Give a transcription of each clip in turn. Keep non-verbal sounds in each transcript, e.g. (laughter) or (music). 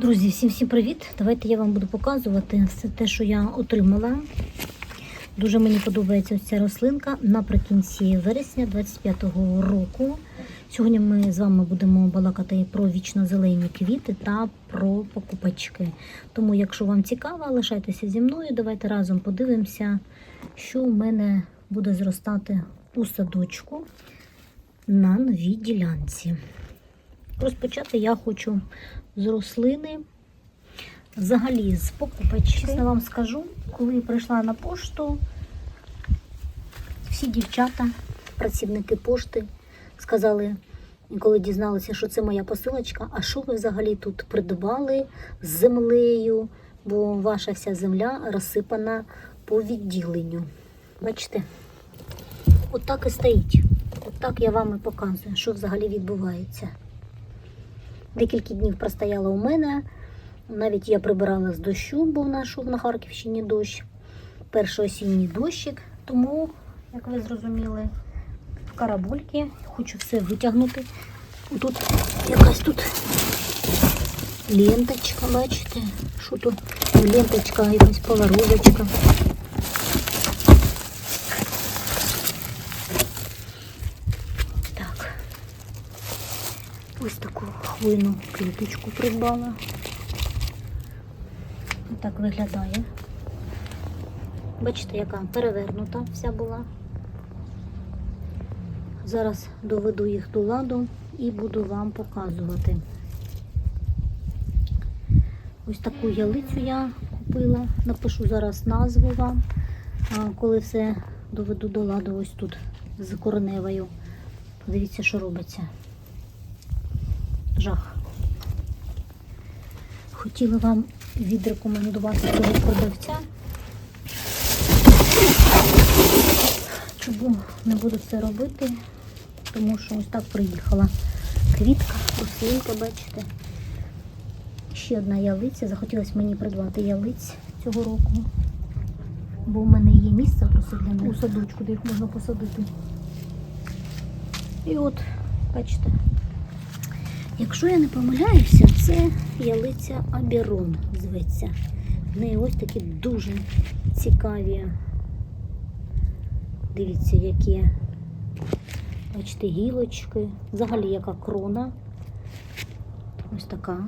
Друзі, всім всім привіт! Давайте я вам буду показувати все те, що я отримала. Дуже мені подобається ця рослинка наприкінці вересня 25-го року. Сьогодні ми з вами будемо балакати про вічно-зелені квіти та про покупачки. Тому, якщо вам цікаво, лишайтеся зі мною. Давайте разом подивимося, що у мене буде зростати у садочку на новій ділянці. Розпочати я хочу з рослини. Взагалі з покупачки. Чесно вам скажу, коли прийшла на пошту, всі дівчата, працівники пошти, сказали, коли дізналися, що це моя посилочка, а що ви взагалі тут придбали з землею, бо ваша вся земля розсипана по відділенню. Бачите? Отак і стоїть. Отак я вам і показую, що взагалі відбувається. Декілька днів простояла у мене. Навіть я прибирала з дощу, бо в нас шов на Харківщині дощ. Перший осінній дощик. Тому, як ви зрозуміли, в карабульки хочу все витягнути. Тут якась тут ленточка, бачите? Що тут? Ленточка, якась поворозочка. Так. Ось таку хвойну квіточку придбала. Так виглядає. Бачите, яка перевернута вся була. Зараз доведу їх до ладу і буду вам показувати. Ось таку ялицю я купила. Напишу зараз назву вам, коли все доведу до ладу ось тут з кореневою. Подивіться, що робиться. Жах. Хотіла вам відрекомендувати цього продавця. Чому не буду це робити? Тому що ось так приїхала квітка, рослинка, бачите. Ще одна ялиця. Захотілося мені придбати ялиць цього року. Бо в мене є місце для них у садочку, де їх можна посадити. І от, бачите, Якщо я не помиляюся, це ялиця Аберон зветься. В неї ось такі дуже цікаві. Дивіться, які, бачите, гілочки. Взагалі яка крона. Ось така.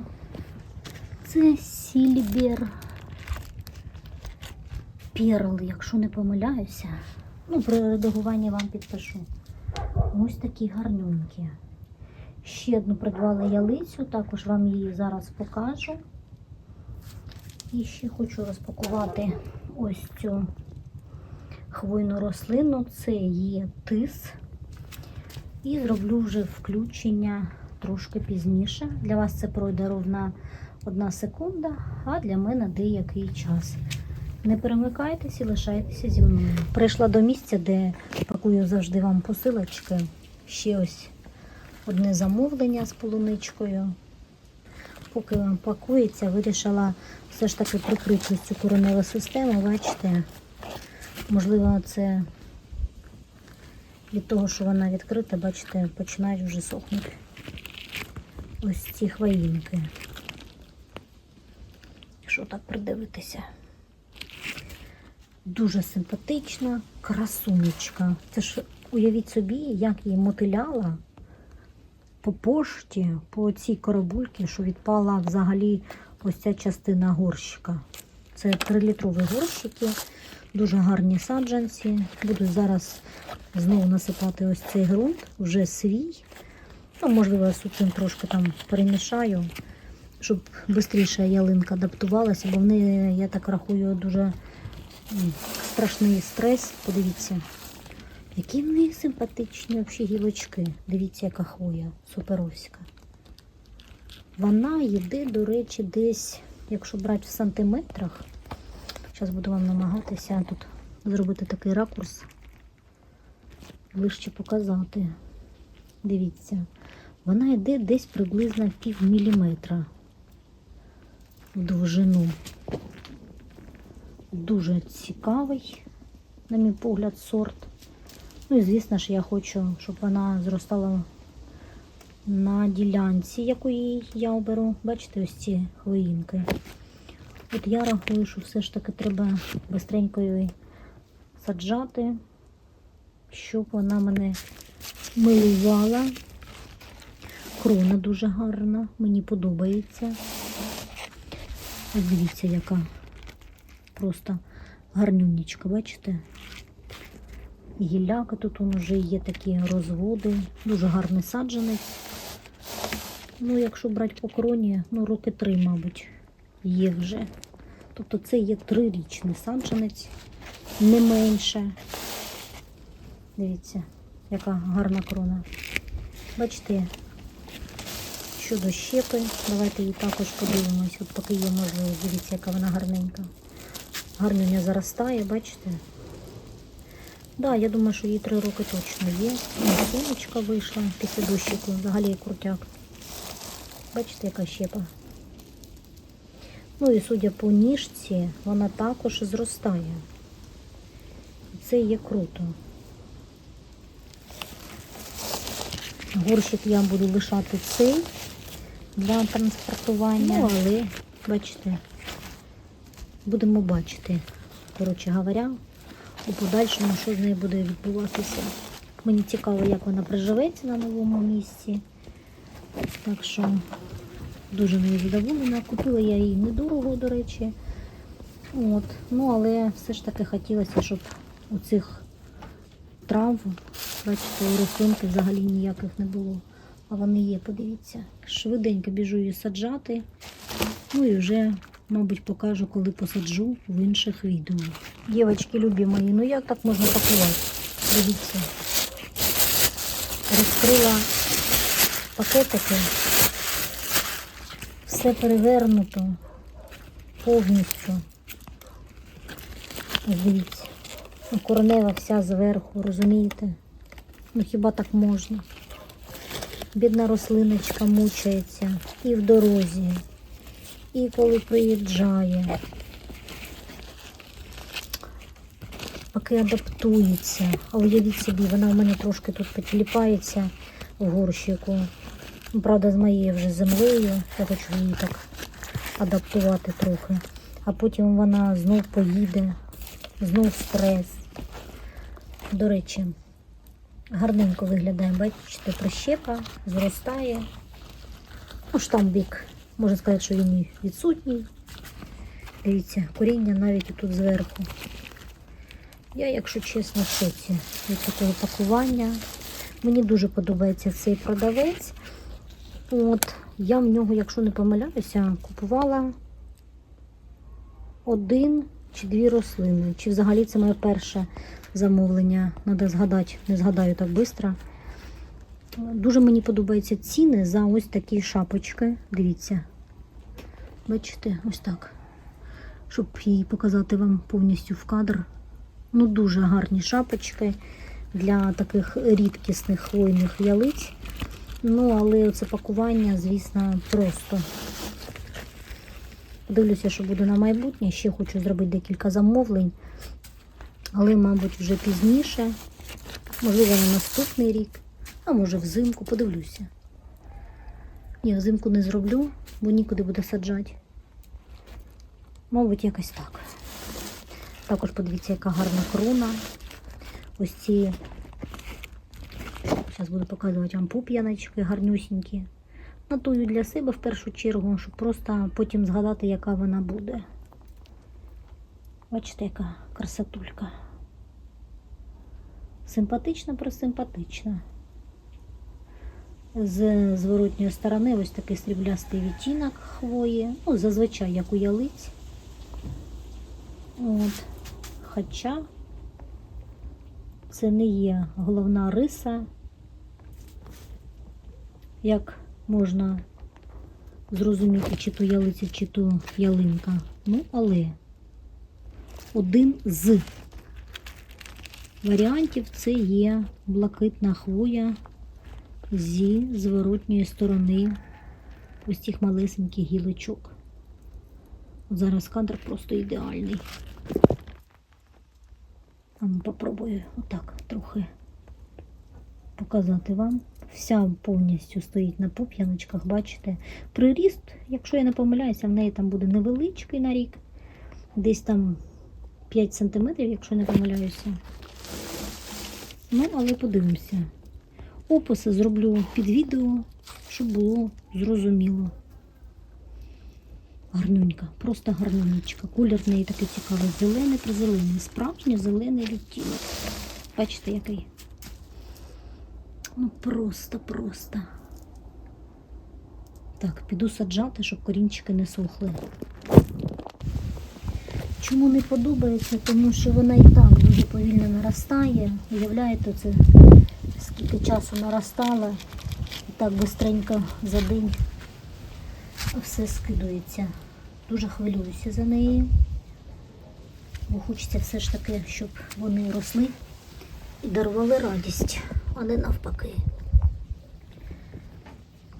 Це Сільбер Перл, якщо не помиляюся. Ну, при редагуванні вам підпишу. Ось такі гарнюнькі. Ще одну придбала ялицю, також вам її зараз покажу. І ще хочу розпакувати ось цю хвойну рослину. Це є тис. І зроблю вже включення трошки пізніше. Для вас це пройде ровна одна секунда, а для мене деякий час. Не перемикайтесь і лишайтеся зі мною. Прийшла до місця, де пакую завжди вам посилочки. Ще ось одне замовлення з полуничкою. Поки вам пакується, вирішила все ж таки прикрити цю кореневу систему. Бачите, можливо, це від того, що вона відкрита, бачите, починають вже сохнути ось ці хвоїнки. Якщо так придивитися. Дуже симпатична красунечка. Це ж уявіть собі, як її мотиляла по пошті, по цій коробульці, що відпала взагалі ось ця частина горщика. Це 3-літрові горщики, дуже гарні саджанці. Буду зараз знову насипати ось цей ґрунт, вже свій. Ну, можливо, я з трошки там перемішаю, щоб швидше ялинка адаптувалася, бо в неї, я так рахую, дуже страшний стрес. Подивіться. Які в них симпатичні взагалі гілочки. Дивіться, яка хвоя суперовська. Вона йде, до речі, десь, якщо брати в сантиметрах, зараз буду вам намагатися тут зробити такий ракурс, ближче показати. Дивіться, вона йде десь приблизно пів міліметра в довжину. Дуже цікавий, на мій погляд, сорт. Ну і звісно ж, я хочу, щоб вона зростала на ділянці, яку їй я оберу. Бачите, ось ці хвоїнки. От я рахую, що все ж таки треба її саджати, щоб вона мене милувала. Крона дуже гарна, мені подобається. Дивіться, яка просто гарнюнічка, бачите? Гілляка тут вже є такі розводи, дуже гарний саджанець. Ну, якщо брати по кроні, ну роки три, мабуть, є вже. Тобто це є трирічний саджанець, не менше. Дивіться, яка гарна крона. Бачите, щодо щепи, давайте її також подивимось, от поки є можливість. Дивіться, яка вона гарненька. Гарнення заростає, бачите? Да, я думаю, що їй три роки точно є. Ну, вийшла після дощику, взагалі крутяк. Бачите, яка щепа. Ну і судя по ніжці, вона також зростає. Це є круто. Горщик я буду лишати цей для транспортування. Ну, але, бачите, будемо бачити, коротше говоря, у подальшому, що з нею буде відбуватися. Мені цікаво, як вона приживеться на новому місці. Так що дуже нею задоволена. Купила я її недорого, до речі. От. Ну, але все ж таки хотілося, щоб у цих трав, бачите, у рослинки взагалі ніяких не було. А вони є, подивіться. Швиденько біжу її саджати. Ну і вже, мабуть, покажу, коли посаджу в інших відео. Дівчатки, любі мої, ну як так можна пакувати? Дивіться. Розкрила пакетики. Все перевернуто повністю. Дивіться. Ну, Коренева вся зверху, розумієте? Ну хіба так можна? Бідна рослиночка мучається і в дорозі, і коли приїжджає. Поки адаптується. А уявіть собі, вона у мене трошки тут підліпається в горщику. Ну, Правда, з моєю вже землею. Я хочу її так адаптувати трохи. А потім вона знов поїде, знов стрес. До речі, гарненько виглядає, бачите, прищепа, зростає. Ну, штамбік, можна сказати, що він і відсутній. Дивіться, коріння навіть тут зверху. Я, якщо чесно, в шоці від такого пакування. Мені дуже подобається цей продавець. От, я в нього, якщо не помиляюся, купувала один чи дві рослини. Чи взагалі це моє перше замовлення. Треба згадати, не згадаю так швидко. Дуже мені подобаються ціни за ось такі шапочки. Дивіться. Бачите, ось так. Щоб її показати вам повністю в кадр. Ну, дуже гарні шапочки для таких рідкісних хвойних ялиць. Ну, але це пакування, звісно, просто. Дивлюся, що буде на майбутнє. Ще хочу зробити декілька замовлень. Але, мабуть, вже пізніше. Можливо, на наступний рік, а може взимку, подивлюся. Ні, взимку не зроблю, бо нікуди буде саджати. Мабуть, якось так. Також подивіться, яка гарна крона. Ось ці, зараз буду показувати вам пуп'яночки гарнюсінькі. Натую для себе в першу чергу, щоб просто потім згадати, яка вона буде. Бачите, яка красотулька. Симпатична, присимпатична. З зворотньої сторони ось такий сріблястий відтінок хвої. Ну, зазвичай, як у ялиць. От. Хоча це не є головна риса, як можна зрозуміти, чи то ялиця, чи то ялинка. Ну, але один з варіантів це є блакитна хвоя зі зворотньої сторони ось цих малесеньких гілочок. Зараз кадр просто ідеальний. Ну, попробую отак трохи показати вам. вся повністю стоїть на пуп'яночках, бачите. Приріст, якщо я не помиляюся, в неї там буде невеличкий на рік. Десь там 5 см, якщо не помиляюся. Ну, але подивимося. Описи зроблю під відео, щоб було зрозуміло. Гарнюнька, просто гарнюнечка. Колір в неї такий цікавий. Зелений призелений. Справжній зелений відтінок. Бачите, який? Ну просто, просто. Так, піду саджати, щоб корінчики не сохли. Чому не подобається? Тому що вона і так дуже повільно наростає. Уявляєте, це скільки часу наростала. І так бистренько за день все скидується. Дуже хвилююся за неї. Бо хочеться все ж таки, щоб вони росли і дарували радість, а не навпаки.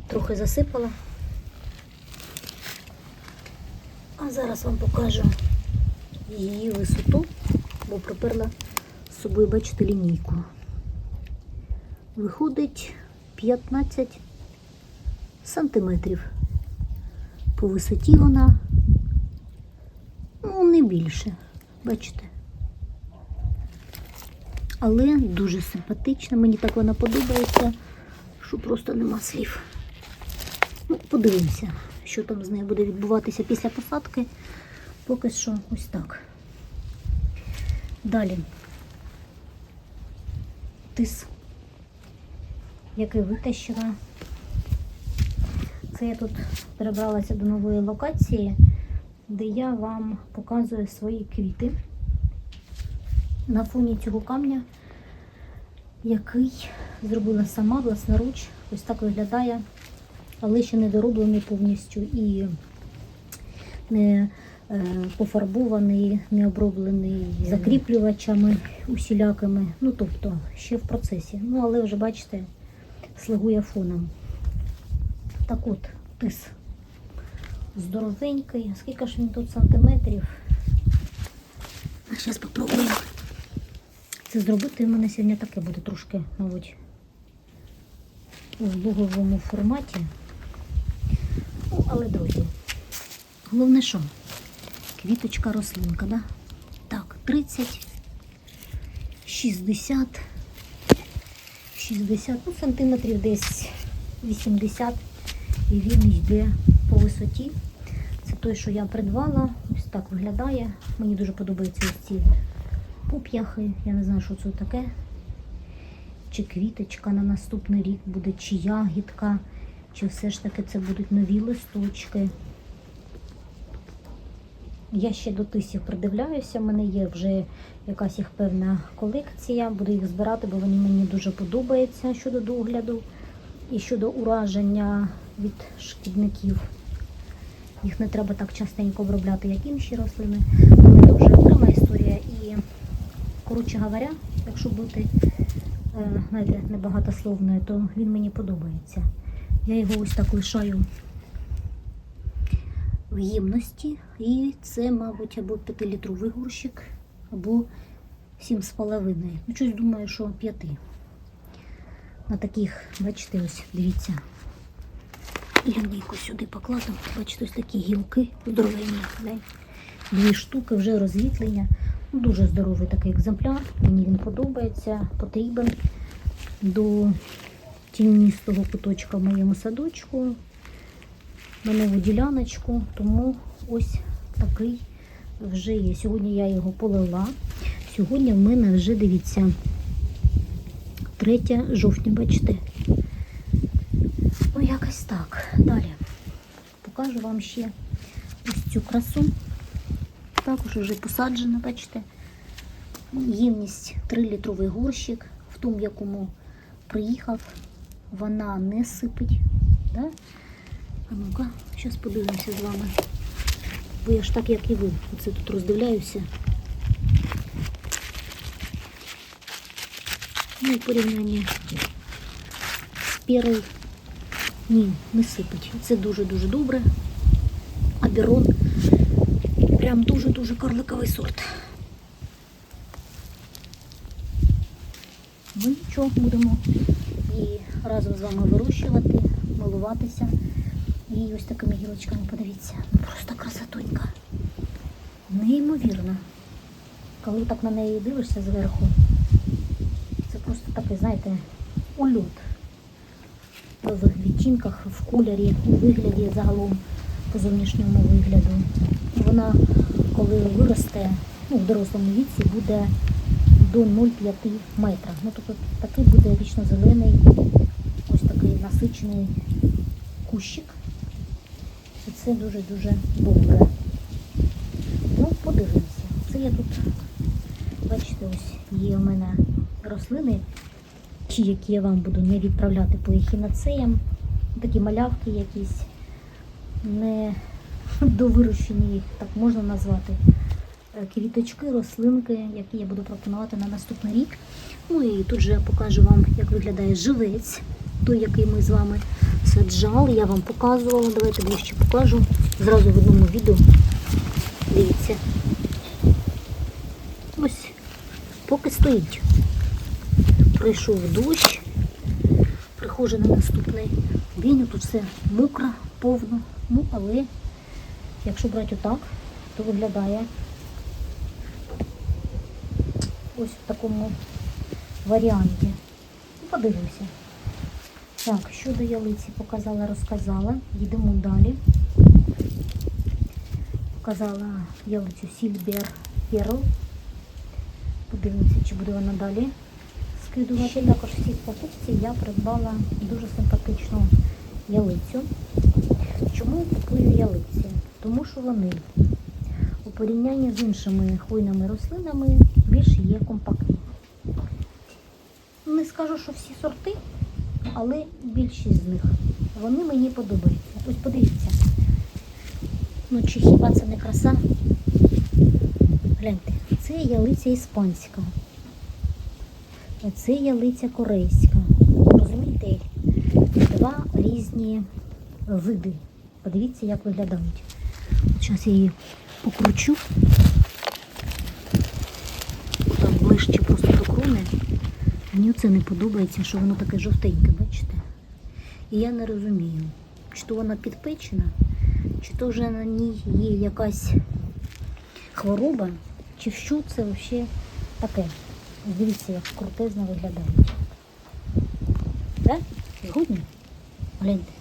Трохи засипала. А зараз вам покажу її висоту, бо приперла з собою, бачите, лінійку. Виходить 15 сантиметрів. По висоті вона, ну, не більше, бачите. Але дуже симпатична, мені так вона подобається, що просто нема слів. Ну, подивимося, що там з нею буде відбуватися після посадки. Поки що ось так. Далі. Тис, який витащила. Це я тут перебралася до нової локації, де я вам показую свої квіти на фоні цього камня, який зробила сама власноруч. Ось так виглядає, але ще не дороблений повністю і не е, пофарбований, не оброблений закріплювачами усілякими. Ну, тобто, ще в процесі. Ну, але вже бачите, слугує фоном. Так от, тис здоровенький. Скільки ж він тут сантиметрів? А зараз спробуємо це зробити. У мене сьогодні таке буде трошки, мабуть, у блоговому форматі. Ну, але друзі, головне що? Квіточка рослинка, да? Так, 30, 60, 60, ну, сантиметрів десь 80 і він йде по висоті. Це той, що я придбала. Ось так виглядає. Мені дуже подобаються ось ці пуп'яхи. Я не знаю, що це таке. Чи квіточка на наступний рік буде, чи ягідка, чи все ж таки це будуть нові листочки. Я ще до тисів придивляюся, в мене є вже якась їх певна колекція. Буду їх збирати, бо вони мені дуже подобаються щодо догляду і щодо ураження від шкідників. Їх не треба так частенько обробляти, як інші рослини. Це вже окрема історія. І, коротше говоря, якщо бути е, знаєте, небагатословною, то він мені подобається. Я його ось так лишаю в ємності. І це, мабуть, або 5-літровий горщик, або 7,5. Ну, щось думаю, що 5. На таких, бачите, ось, дивіться. Лінійку сюди покладемо. Бачите, ось такі гілки здоровенні. Дві штуки, вже розвітлення. Ну, Дуже здоровий такий екземпляр. Мені він подобається, потрібен до тіністого куточка в моєму садочку, на нову діляночку. Тому ось такий вже є. Сьогодні я його полила. Сьогодні в мене вже, дивіться, 3 жовтня, бачите? Ну, якось так. Далі покажу вам ще ось цю красу. Також вже посаджена, бачите. Ємність 3-літровий горщик, в тому, якому приїхав, вона не сипить. Да? А ну-ка, зараз подивимося з вами. Бо я ж так, як і ви, оце тут роздивляюся. Ну, в порівнянні з перою ні, не сипить. Це дуже-дуже добре. Аберон прям дуже-дуже карликовий сорт. Ну нічого, будемо її разом з вами вирощувати, милуватися. І ось такими гілочками, подивіться, ну просто красотонька. Неймовірна. Коли так на неї дивишся зверху, такий, знаєте, ульот в відтінках, в кольорі, у вигляді загалом по зовнішньому вигляду. Вона, коли виросте ну, в дорослому віці, буде до 0,5 метра. Ну, тобто такий буде вічно зелений, ось такий насичений кущик. І це дуже-дуже добре. Ну, подивимося. Це я тут, бачите, ось є у мене рослини, ті, які я вам буду не відправляти по ехінацеям. Такі малявки якісь не (laughs) довирощені, їх так можна назвати. Е, Квіточки, рослинки, які я буду пропонувати на наступний рік. Ну і тут же я покажу вам, як виглядає живець, той, який ми з вами саджали. Я вам показувала. Давайте ближче покажу. Зразу в одному відео. Дивіться. Ось, поки стоїть. Прийшов дощ, приходжу на наступний день, тут все мокро, повно. Ну, але якщо брати отак, то виглядає ось в такому варіанті. Ну, подивимося. Так, щодо ялиці показала, розказала. Йдемо далі. Показала ялицю Сільбер Перл. Подивимося, чи буде вона далі скидувати. Ще також в цій покупці я придбала дуже симпатичну ялицю. Чому я купую ялиці? Тому що вони у порівнянні з іншими хвойними рослинами більш є компактні. Не скажу, що всі сорти, але більшість з них. Вони мені подобаються. Ось подивіться. Ну чи хіба це не краса? Гляньте, це ялиця іспанська. А це ялиця корейська. Розумієте? Два різні види. Подивіться, як виглядають. Зараз я її покручу. Так ближче просто до крони. Мені це не подобається, що воно таке жовтеньке, бачите? І я не розумію, чи то вона підпечена, чи то вже на ній є якась хвороба, чи що це взагалі таке. Дивіться, як крутезно виглядають. Так? Згодні? Гляньте.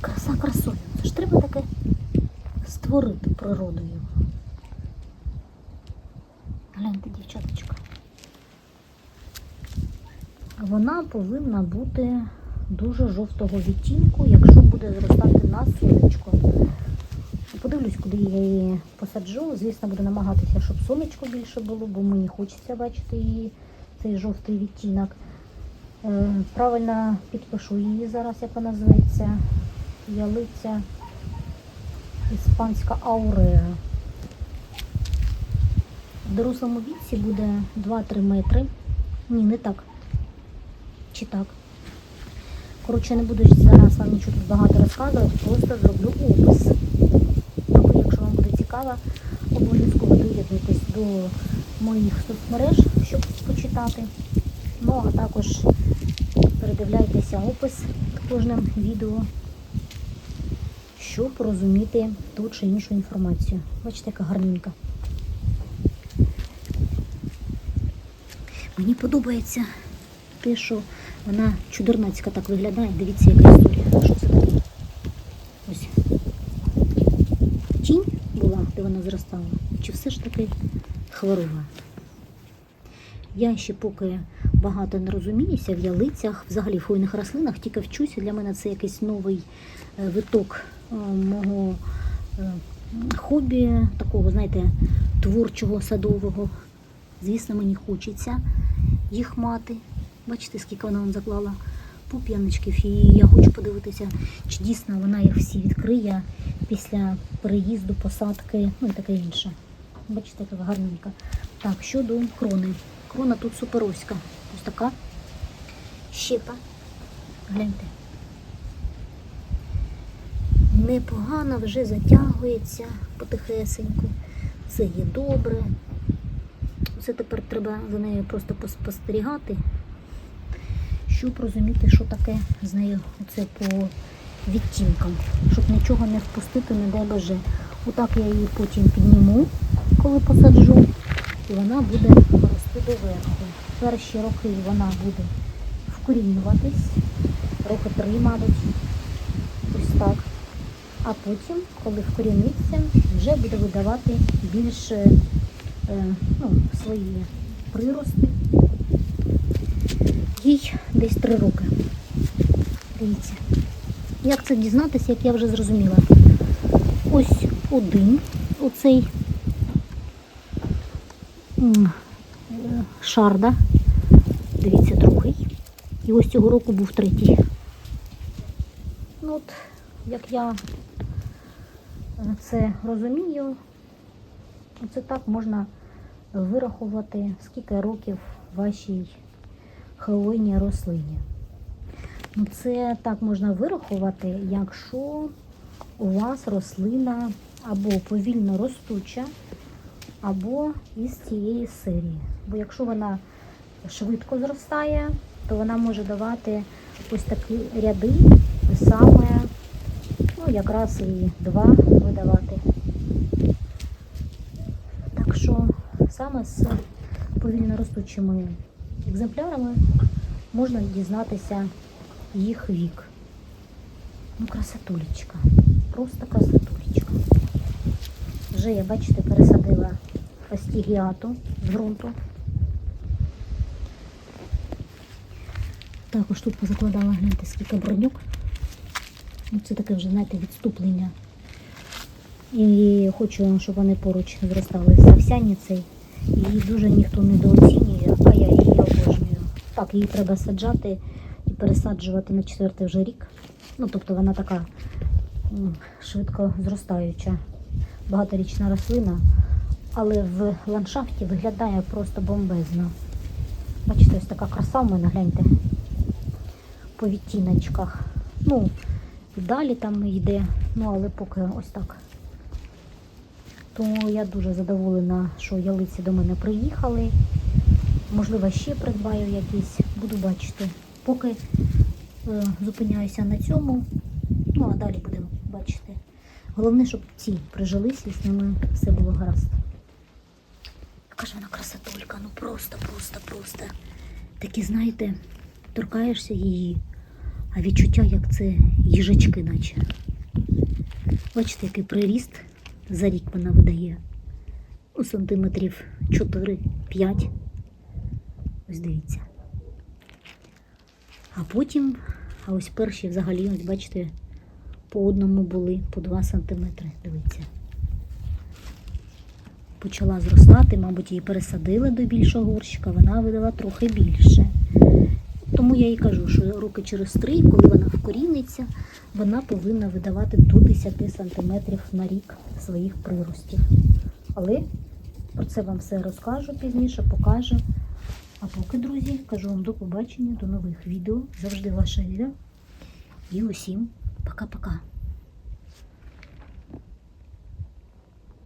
Краса красою. Це ж треба таке створити природою. Гляньте, дівчаточка. Вона повинна бути дуже жовтого відтінку, якщо буде зростати на сонечко. Подивлюсь, куди я її посаджу. Звісно, буду намагатися, щоб сонечко більше було, бо мені хочеться бачити її, цей жовтий відтінок. Е, Правильно підпишу її зараз, як вона називається. Ялиця іспанська ауреа. В дорослому віці буде 2-3 метри. Ні, не так. Чи так? Коротше, не буду зараз вам нічого тут багато розказувати, просто зроблю опис. Цікаво, обов'язково доєднуйтесь до моїх соцмереж, щоб почитати. Ну, а також передивляйтеся опис під кожним відео, щоб розуміти ту чи іншу інформацію. Бачите, яка гарненька. Мені подобається те, що вона чудернацька так виглядає. Дивіться, яка історія. Що це таке? Ось. Тінь була, де вона зростала, чи все ж таки хвороба? Я ще поки багато не розуміюся в ялицях, взагалі в хвойних рослинах, тільки вчуся. Для мене це якийсь новий е, виток е, мого е, хобі, такого, знаєте, творчого, садового. Звісно, мені хочеться їх мати. Бачите, скільки вона вам заклала пуп'яночків, і я хочу подивитися, чи дійсно вона їх всі відкриє після переїзду, посадки, ну і таке інше. Бачите, яка гарненька. Так, щодо крони. Крона тут суперовська. Ось така щепа. Гляньте. Непогано вже затягується потихесеньку. Це є добре. Це тепер треба за нею просто поспостерігати, щоб розуміти, що таке з нею оце по відтінкам, щоб нічого не впустити, не дай Боже. Отак я її потім підніму, коли посаджу, і вона буде рости доверху. Перші роки вона буде вкорінюватись, роки три, мабуть, ось так. А потім, коли вкоріниться, вже буде видавати більше е, ну, свої прирости. Їй десь три роки. Дивіться. Як це дізнатися, як я вже зрозуміла. Ось один оцей шарда. Дивіться, другий. І ось цього року був третій. Ну от, як я це розумію, це так можна вирахувати, скільки років вашій хвойній рослині. Ну, Це так можна вирахувати, якщо у вас рослина або повільно ростуча, або із цієї серії. Бо якщо вона швидко зростає, то вона може давати ось такі ряди, саме, ну, якраз і два видавати. Так що саме з повільно ростучими екземплярами можна дізнатися їх вік. Ну, красотулечка. Просто красотулечка. Вже я, бачите, пересадила фастігіату з ґрунту. Також тут позакладала, гляньте, скільки бронюк. Ну, це таке вже, знаєте, відступлення. І хочу, щоб вони поруч зростали з овсяницею. Її дуже ніхто недооцінює, а я її обожнюю. Так, її треба саджати і пересаджувати на четвертий вже рік. Ну, тобто вона така швидко зростаюча, багаторічна рослина, але в ландшафті виглядає просто бомбезно. Бачите, ось така краса в мене, гляньте, по відтіночках. Ну, далі там йде, ну але поки ось так. Тому я дуже задоволена, що ялиці до мене приїхали. Можливо, ще придбаю якісь, буду бачити. Поки е, зупиняюся на цьому, ну а далі будемо бачити. Головне, щоб ці прижились і з ними все було гаразд. Яка ж вона красотулька, ну просто, просто, просто. Такі, знаєте, торкаєшся її, а відчуття, як це їжачки, наче. Бачите, який приріст за рік вона видає. У сантиметрів 4-5. Ось дивіться. А потім, а ось перші взагалі, ось бачите, по одному були по 2 сантиметри. Дивіться. Почала зростати, мабуть, її пересадили до більшого горщика, вона видала трохи більше. Тому я їй кажу, що роки через три, коли вона вкоріниться, вона повинна видавати до 10 см на рік своїх приростів. Але про це вам все розкажу пізніше, покажу. А поки, друзі, кажу вам до побачення, до нових відео. Завжди ваша Іля. І усім пока-пока.